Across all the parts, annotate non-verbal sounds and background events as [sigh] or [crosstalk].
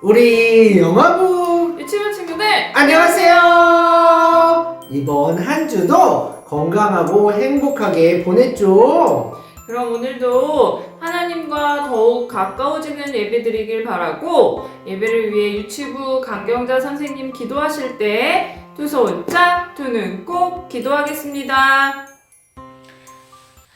우리 영화부 유치원 친구들 안녕하세요. 이번 한 주도 건강하고 행복하게 보냈죠. 그럼 오늘도 하나님과 더욱 가까워지는 예배 드리길 바라고 예배를 위해 유치부 강경자 선생님 기도하실 때 두 손 짝, 두 눈 꼭 기도하겠습니다.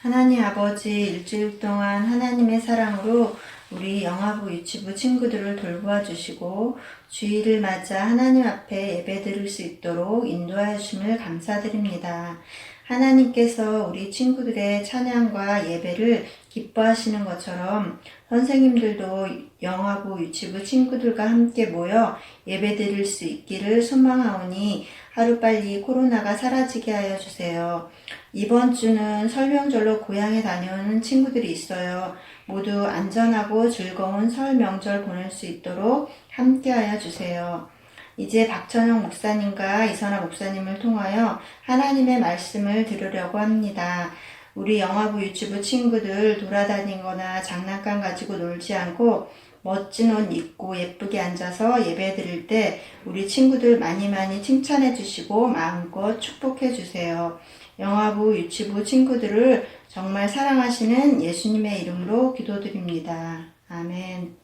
하나님 아버지 일주일 동안 하나님의 사랑으로 우리 영화부 유치부 친구들을 돌보아 주시고 주일을 맞아 하나님 앞에 예배 드릴 수 있도록 인도하여 주심을 감사드립니다. 하나님께서 우리 친구들의 찬양과 예배를 기뻐하시는 것처럼 선생님들도 영화부 유치부 친구들과 함께 모여 예배 드릴 수 있기를 소망하오니 하루빨리 코로나가 사라지게 하여 주세요. 이번 주는 설명절로 고향에 다녀오는 친구들이 있어요. 모두 안전하고 즐거운 설 명절 보낼 수 있도록 함께하여 주세요. 이제 박천영 목사님과 이선아 목사님을 통하여 하나님의 말씀을 들으려고 합니다. 우리 영화부 유튜브 친구들 돌아다니거나 장난감 가지고 놀지 않고 멋진 옷 입고 예쁘게 앉아서 예배 드릴 때 우리 친구들 많이 많이 칭찬해 주시고 마음껏 축복해 주세요. 영화부 유치부 친구들을 정말 사랑하시는 예수님의 이름으로 기도드립니다. 아멘.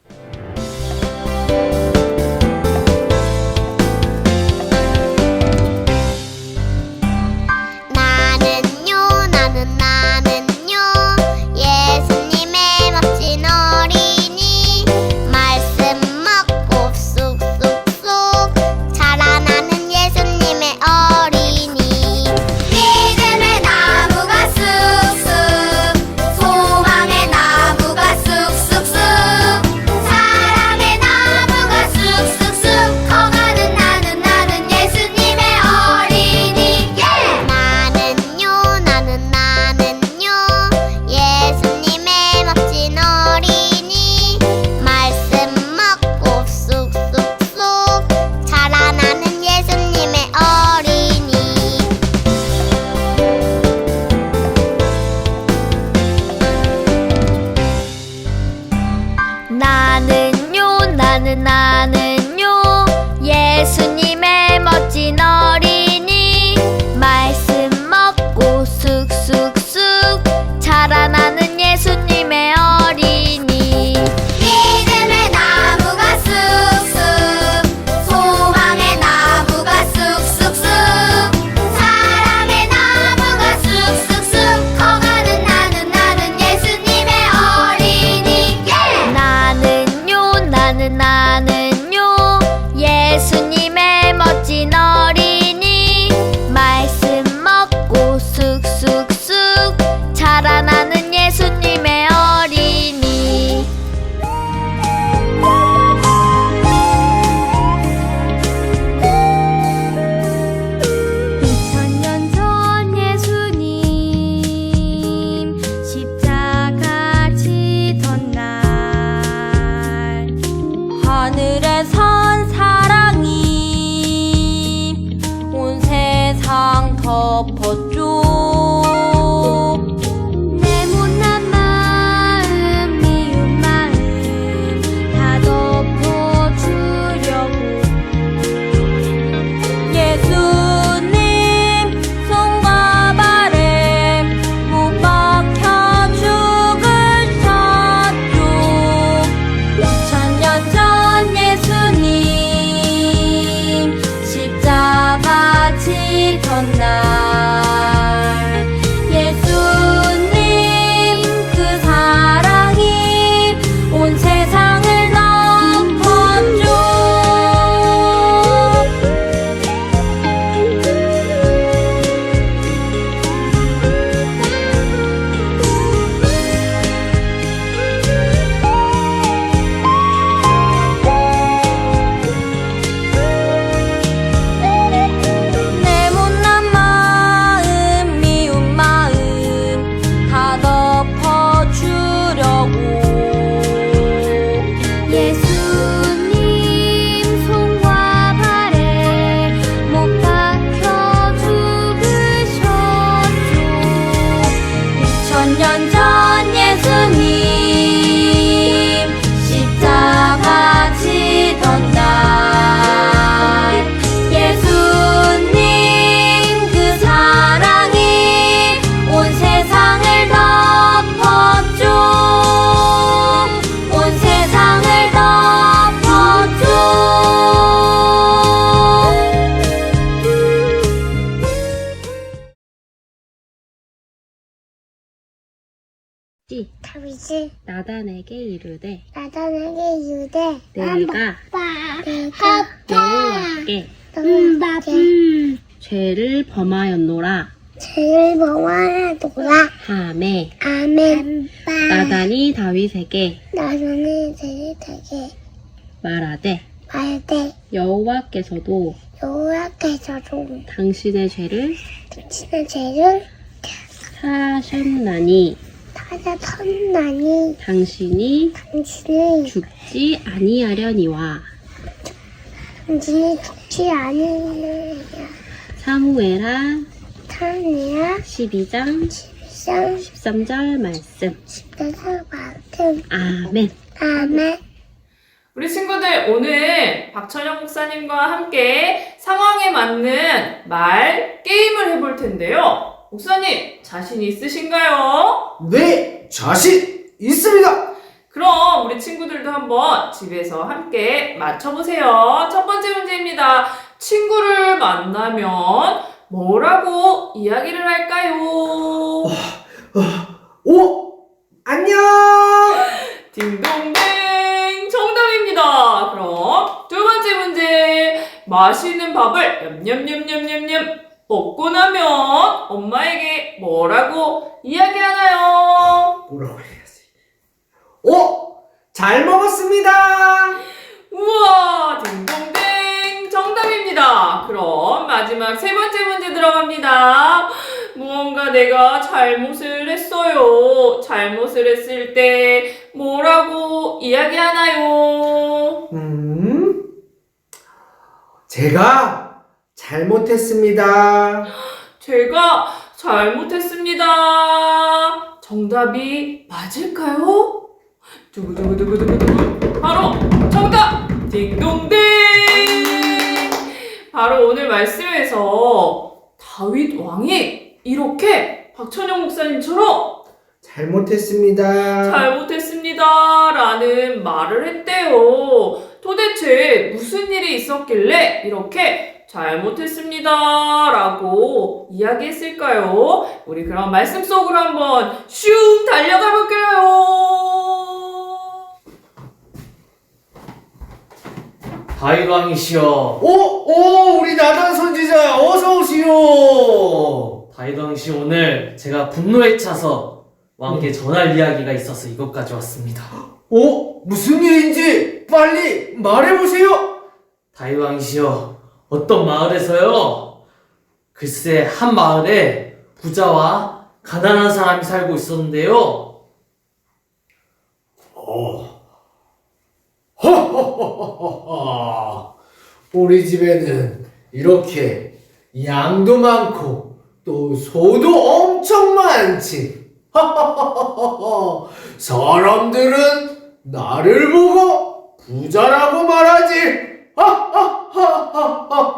다윗이 나단에게 이르되 나단에게 이르되 내가 내가 여호와께 너에게 죄를 범하였노라. 죄를 범하노라. 하매 아멘. 나단이 다윗에게 나단이 되게 말하되 말되 여호와께서도 여호와께서도 당신의 죄를 당신의 죄를 사하셨나니 찾아섰나니. 당신이 당신이 죽지 아니하려니와. 당신이 죽지 않으려 사무엘하 타니야 12장 시상 13절 말씀. 십대사 같은 아멘. 아멘. 우리 친구들 오늘 박천영 목사님과 함께 상황에 맞는 말 게임을 해볼 텐데요. 목사님 자신 있으신가요? 네, 자신 있습니다. 그럼 우리 친구들도 한번 집에서 함께 맞춰보세요. 첫 번째 문제입니다. 친구를 만나면 뭐라고 이야기를 할까요? 오, 안녕. 딩동댕 정답입니다. 그럼 두 번째 문제 맛있는 밥을 냠냠냠냠냠냠 먹고 나면 엄마에게 뭐라고 이야기하나요? 뭐라고 해야지? 오, 잘 먹었습니다. 우와 딩동댕 정답입니다. 그럼 마지막 세 번째 문제 들어갑니다. 무언가 내가 잘못을 했어요. 잘못을 했을 때 뭐라고 이야기하나요? 음, 제가 잘못했습니다. 제가 잘못했습니다. 정답이 맞을까요? 두구두구두구두구두구. 바로 정답! 딩동댕! 바로 오늘 말씀에서 다윗 왕이 이렇게 박천영 목사님처럼 잘못했습니다. 잘못했습니다. 라는 말을 했대요. 도대체 무슨 일이 있었길래 이렇게 잘못했습니다. 라고 이야기했을까요? 우리 그럼 말씀 속으로 한번 슝 달려가 볼게요. 다이강이시여 오, 오, 우리 나단 선지자 어서 오시오. 다이강이시 오늘 제가 분노에 차서 왕께 전할 이야기가 있어서 이것까지 왔습니다 오, 무슨 일인지 빨리 말해보세요. 다이강이시여 어떤 마을에서요 글쎄 한 마을에 부자와 가난한 사람이 살고 있었는데요 어. 우리 집에는 이렇게 양도 많고 또 소도 엄청 많지. 사람들은 나를 보고 부자라고 말하지.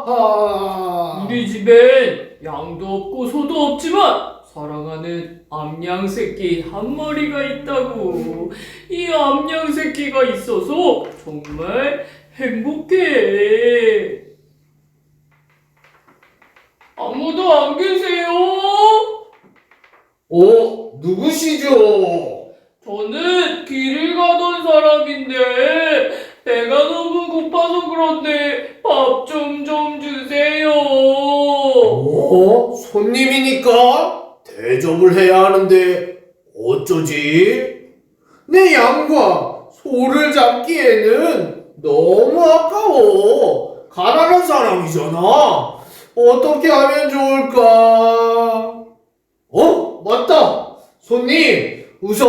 하하. 우리 집엔 양도 없고 소도 없지만 사랑하는 암양 새끼 한 마리가 있다고. 이 암양 새끼가 있어서 정말 행복해. 아무도 안 계세요? 오, 누구시죠? 저는 길을 가던 사람인데 배가 너무 고파서 그런데 밥 좀 좀 주세요. 어? 손님이니까 대접을 해야 하는데 어쩌지? 내 양과 소를 잡기에는 너무 아까워. 가난한 사람이잖아. 어떻게 하면 좋을까? 어? 맞다. 손님, 우선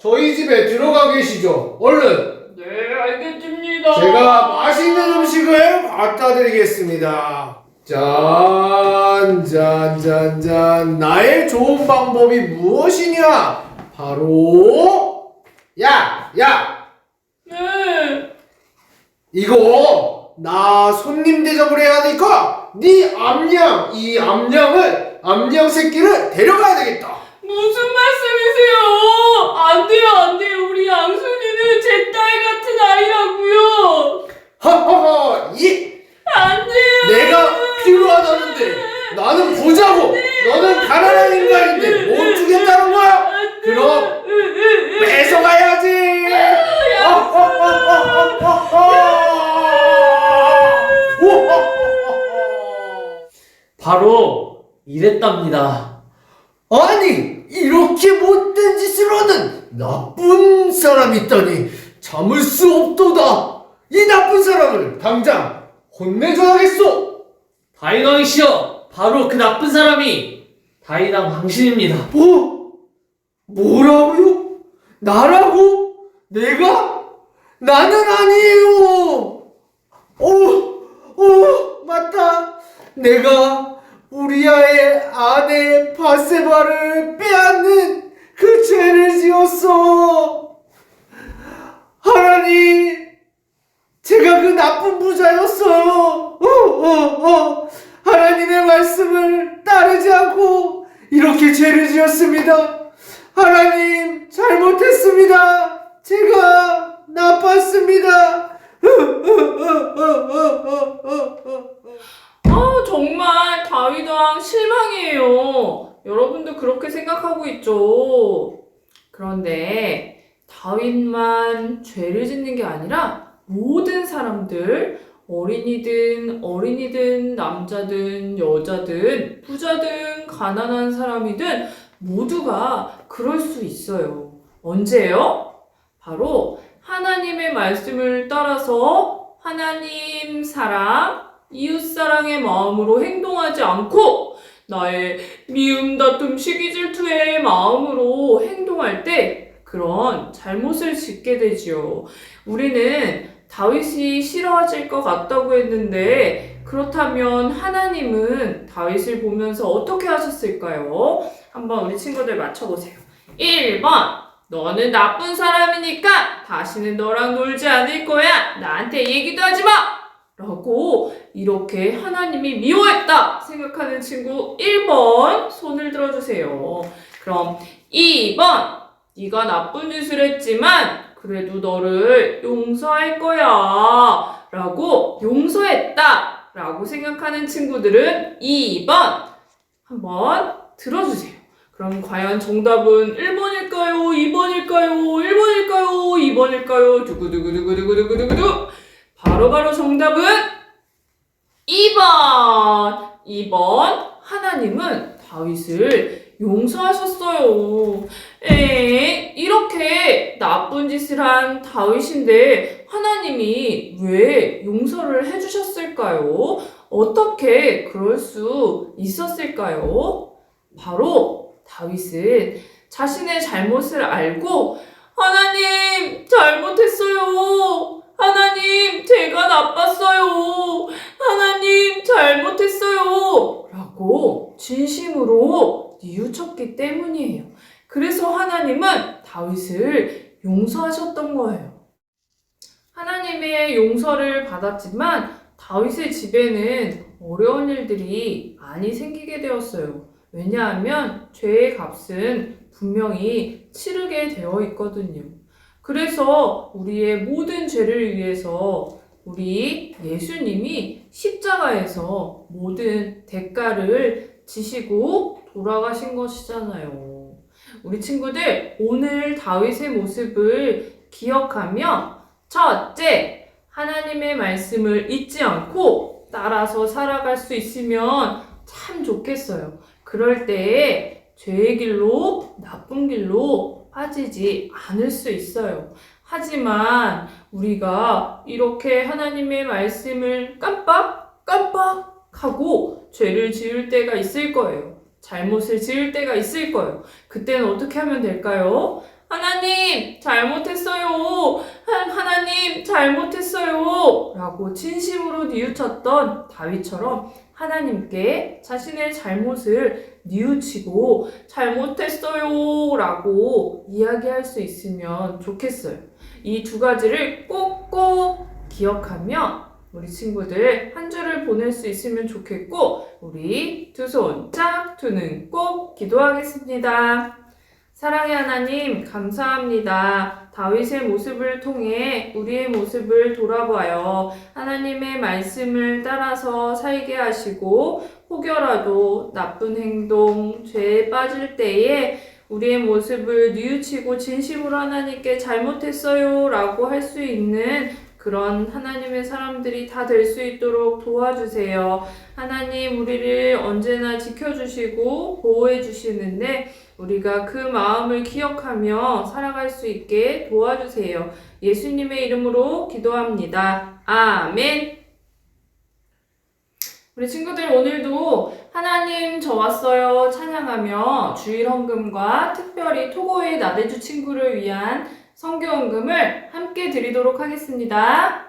저희 집에 들어가 계시죠. 얼른 네, 알겠습니다. 제가 맛있는 음식을 갖다 드리겠습니다. 짠, 짠, 짠, 짠. 나의 좋은 방법이 무엇이냐? 바로, 야, 야, 네. 이거, 나 손님 대접을 해야 하니까, 네 암양, 이 암양을, 암양 새끼를 데려가야 되겠다. 무슨 말씀이세요? 안 돼요, 안 돼요. 우리 양순이는 제 딸 같은 아이라고요. 허허허, 이안 예. 돼요. 내가 필요하다는데 나는 보자고. 너는 가난한 인간인데 못 주겠다는 거야? 그럼 뺏어가야지. 바로 이랬답니다. 아니 이렇게 못된 짓을 하는 나쁜 사람이 있다니 참을 수 없도다 이 나쁜 사람을 당장 혼내줘야겠소 다인왕이시여, 바로 그 나쁜 사람이 다인왕 당신입니다. 뭐? 뭐라고요? 나라고? 내가? 나는 아니에요 오, 오, 맞다 내가 우리아의 아내 바세바를 빼앗는 그 죄를 지었어 하나님 제가 그 나쁜 부자였어요. 어, 어, 어. 하나님의 말씀을 따르지 않고 이렇게 죄를 지었습니다. 하나님 잘못했습니다. 제가 나빴습니다. 아, 정말 다윗왕 실망이에요. 여러분도 그렇게 생각하고 있죠. 그런데 다윗만 죄를 짓는 게 아니라 모든 사람들, 어린이든 어린이든 남자든 여자든 부자든 가난한 사람이든 모두가 그럴 수 있어요. 언제요? 바로 하나님의 말씀을 따라서 하나님 사랑, 이웃 사랑의 마음으로 행동하지 않고 나의 미움, 다툼, 시기, 질투의 마음으로 행동할 때 그런 잘못을 짓게 되지요. 우리는 다윗이 싫어질 것 같다고 했는데 그렇다면 하나님은 다윗을 보면서 어떻게 하셨을까요? 한번 우리 친구들 맞춰보세요. 1번 너는 나쁜 사람이니까 다시는 너랑 놀지 않을 거야. 나한테 얘기도 하지 마. 라고 이렇게 하나님이 미워했다 생각하는 친구 1번 손을 들어주세요. 그럼 2번 네가 나쁜 짓을 했지만 그래도 너를 용서할 거야 라고 용서했다 라고 생각하는 친구들은 2번 한번 들어주세요. 그럼 과연 정답은 1번일까요? 2번일까요? 1번일까요? 2번일까요? 두구두구두구두구두구두구 바로 바로 정답은 2번! 2번 하나님은 다윗을 용서하셨어요. 에 이렇게 나쁜 짓을 한 다윗인데 하나님이 왜 용서를 해주셨을까요? 어떻게 그럴 수 있었을까요? 바로 다윗은 자신의 잘못을 알고 하나님 잘못했어요. 하나님 제가 나빴어요. 하나님 잘못했어요. 라고 진심으로 뉘우쳤기 때문이에요. 그래서 하나님은 다윗을 용서하셨던 거예요. 하나님의 용서를 받았지만 다윗의 집에는 어려운 일들이 많이 생기게 되었어요. 왜냐하면 죄의 값은 분명히 치르게 되어 있거든요. 그래서 우리의 모든 죄를 위해서 우리 예수님이 십자가에서 모든 대가를 지시고 돌아가신 것이잖아요. 우리 친구들, 오늘 다윗의 모습을 기억하며 첫째, 하나님의 말씀을 잊지 않고 따라서 살아갈 수 있으면 참 좋겠어요. 그럴 때에 죄의 길로, 나쁜 길로 빠지지 않을 수 있어요. 하지만 우리가 이렇게 하나님의 말씀을 깜빡, 깜빡 하고 죄를 지을 때가 있을 거예요. 잘못을 지을 때가 있을 거예요. 그때는 어떻게 하면 될까요? 하나님, 잘못했어요. 하- 하나님, 잘못했어요. 라고 진심으로 뉘우쳤던 다윗처럼 하나님께 자신의 잘못을 뉘우치고 잘못했어요. 라고 이야기할 수 있으면 좋겠어요. 이 두 가지를 꼭꼭 기억하며 우리 친구들 한 주를 보낼 수 있으면 좋겠고, 우리 두 손 짝, 두 눈 꼭 기도하겠습니다. 사랑의 하나님, 감사합니다. 다윗의 모습을 통해 우리의 모습을 돌아봐요. 하나님의 말씀을 따라서 살게 하시고, 혹여라도 나쁜 행동, 죄에 빠질 때에 우리의 모습을 뉘우치고 진심으로 하나님께 잘못했어요 라고 할 수 있는 그런 하나님의 사람들이 다 될 수 있도록 도와주세요. 하나님 우리를 언제나 지켜주시고 보호해 주시는데 우리가 그 마음을 기억하며 살아갈 수 있게 도와주세요. 예수님의 이름으로 기도합니다. 아멘. 우리 친구들 오늘도 하나님 저 왔어요 찬양하며 주일 헌금과 특별히 토고의 나대주 친구를 위한 성교 헌금을 함께 드리도록 하겠습니다.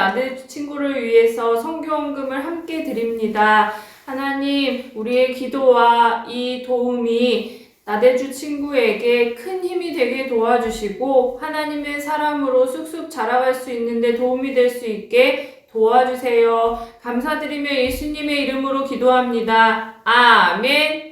나대 친구를 위해서 성교 헌금을 함께 드립니다. 하나님, 우리의 기도와 이 도움이 나대주 친구에게 큰 힘이 되게 도와주시고 하나님의 사람으로 쑥쑥 자라갈 수 있는데 도움이 될 수 있게 도와주세요. 감사드리며 예수님의 이름으로 기도합니다. 아멘.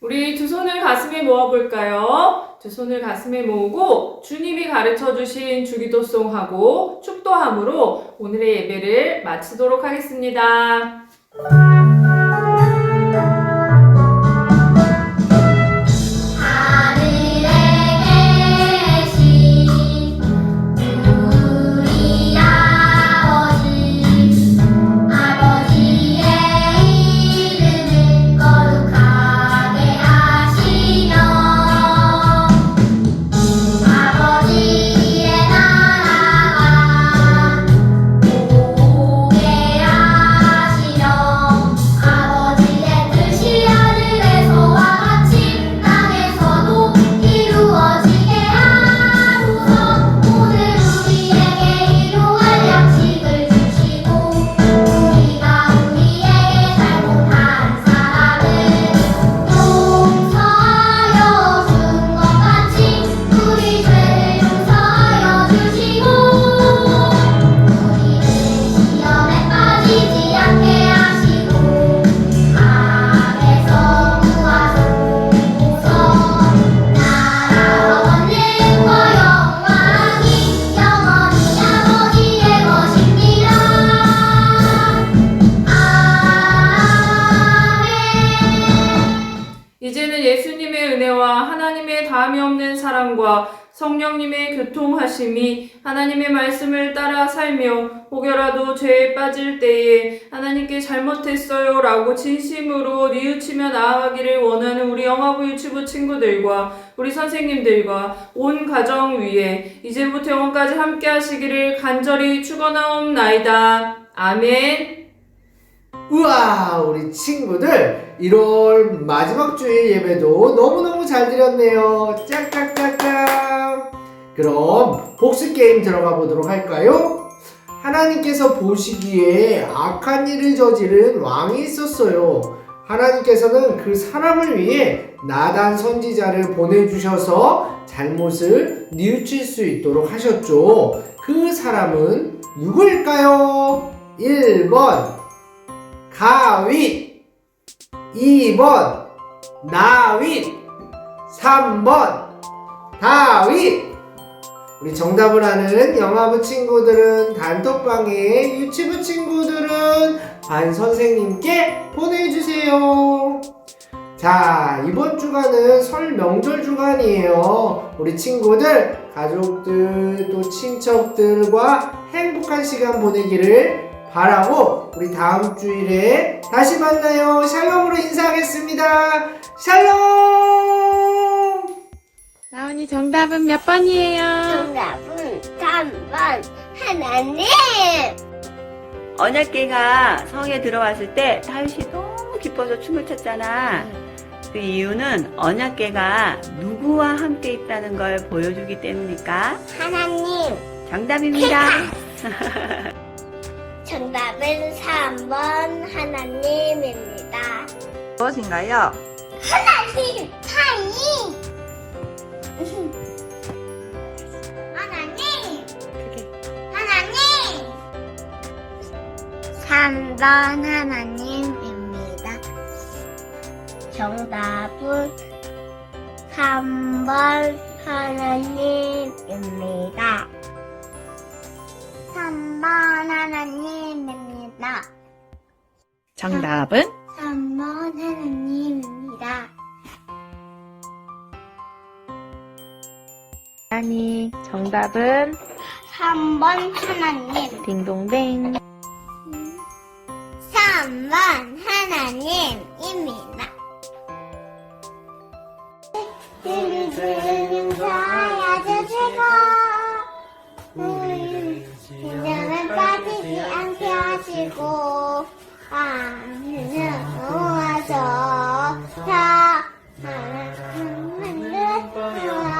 우리 두 손을 가슴에 모아볼까요? 두 손을 가슴에 모으고 주님이 가르쳐 주신 주기도송하고 축도함으로 오늘의 예배를 마치도록 하겠습니다. 성령님의 교통하심이 하나님의 말씀을 따라 살며 혹여라도 죄에 빠질 때에 하나님께 잘못했어요 라고 진심으로 뉘우치며 나아가기를 원하는 우리 영화부 유치부 친구들과 우리 선생님들과 온 가정 위에 이제부터 영원까지 함께 하시기를 간절히 축원하옵나이다. 아멘. 우와 우리 친구들 1월 마지막 주일 예배도 너무너무 잘 드렸네요 짝짝짝짝 그럼 복습 게임 들어가 보도록 할까요? 하나님께서 보시기에 악한 일을 저지른 왕이 있었어요 하나님께서는 그 사람을 위해 나단 선지자를 보내주셔서 잘못을 뉘우칠 수 있도록 하셨죠 그 사람은 누구일까요? 1번 가윗. 2번. 나윗. 3번. 다윗. 우리 정답을 아는 영화부 친구들은 단톡방에 유치부 친구들은 반 선생님께 보내주세요. 자 이번 주간은 설 명절 주간이에요. 우리 친구들 가족들 또 친척들과 행복한 시간 보내기를 바라고 우리 다음 주일에 다시 만나요. 샬롬으로 인사하겠습니다. 샬롬! 나은이 정답은 몇 번이에요? 정답은 3번 하나님. 언약계가 성에 들어왔을 때 다윗이 너무 기뻐서 춤을 췄잖아. 그 이유는 언약계가 누구와 함께 있다는 걸 보여주기 때문일까? 하나님. 정답입니다. [laughs] [laughs] 정답은 3번 하나님입니다. 무엇인가요? 하나님 사이. 하나님. [laughs] 하나님. 3번 하나님입니다. 정답은 3번 하나님입니다. 3번 하나님 나. 정답은 3번 하느님입니다. 아니, 정답은 3번 하나님. 딩동댕. 3번 하나님입니다. 우리 주님 사야죠 최고. 우리 인정은 빠지지 않 마시고 아는 모아서 다 하나 만들